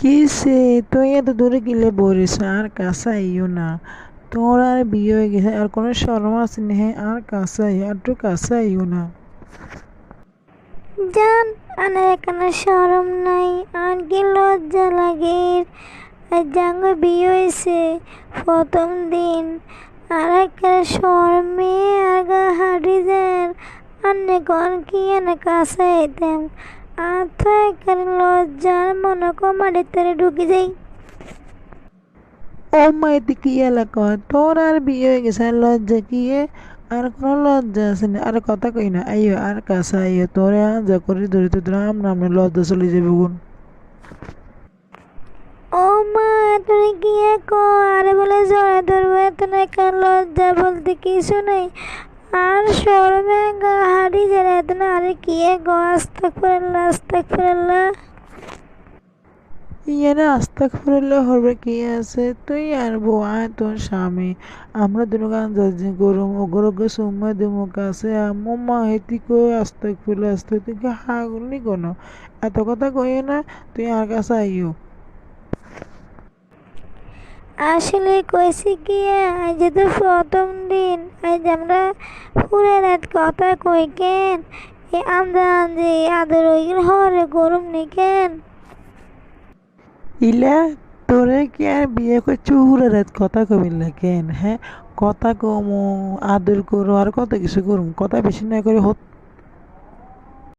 কিসে? তুই এত দূরে গেলে বলিস, আর কাছে আইও না। তোর আর বিয়ে হয়ে গেছে, আর কোনো শরম আছে না হ্যাঁ আর কাছে আইও আর একটু কাছে আইও না। জান আনার এখানে সরম নাই, আর কি লজ্জা লাগে। আর জাঙ্গ বিয়ে হয়েছে, প্রথম দিন। আর একটা শরমে আর গা হাঁটি আন্নে কন কি এনে কাছে আইতাম। এখানে লজ্জার মনে তরে ঢুকে যাই। ও মাইতে কি এলাকা তোর আর বিয়ে হয়ে গেছে লজ্জা কি আর কোনো লজ্জা আছে না আর কথা কই না আইও আর কাছে আইও তোরে আজা করে ধরে তো রাম নাম লজ্জা চলে যাবে গুণ। ও মা তুমি কি কো আরে বলে জড়া ধরবো এত না লজ্জা বলতে কিছু নেই। আর শরমে গা হাড়ি না আরে কি গো আস্তাক ফেরাল্লা আস্তাক ফেরাল্লা ইয়ারে আস্তা ফুরলে হবে কি আছে? তুই আর বউ, আয় তোর স্বামী। আমরা দুটো গান যাচ্ছি গরম ও গরমকে সময় দেবো কাছে আমো মা হেতি কই আস্তে ফুলে আসতে তুই কি হাগুলি কোনো? এত কথা কইও না, তুই আর কাছে আইও। আসলে কইছি কি, আজ তো প্রথম দিন। আজ আমরা পুরে রাত কথা কই কেন? এ আমরা যে আদর ওইগুলো হরে গরম নেই কেন? ইলা, তোরে কি আর বিয়ে করছি হুরে রাত কথা কবিল না কেন হ্যাঁ? কথা কমো, আদর করো, আর কত কিছু করুম? কথা বেশি না করে হত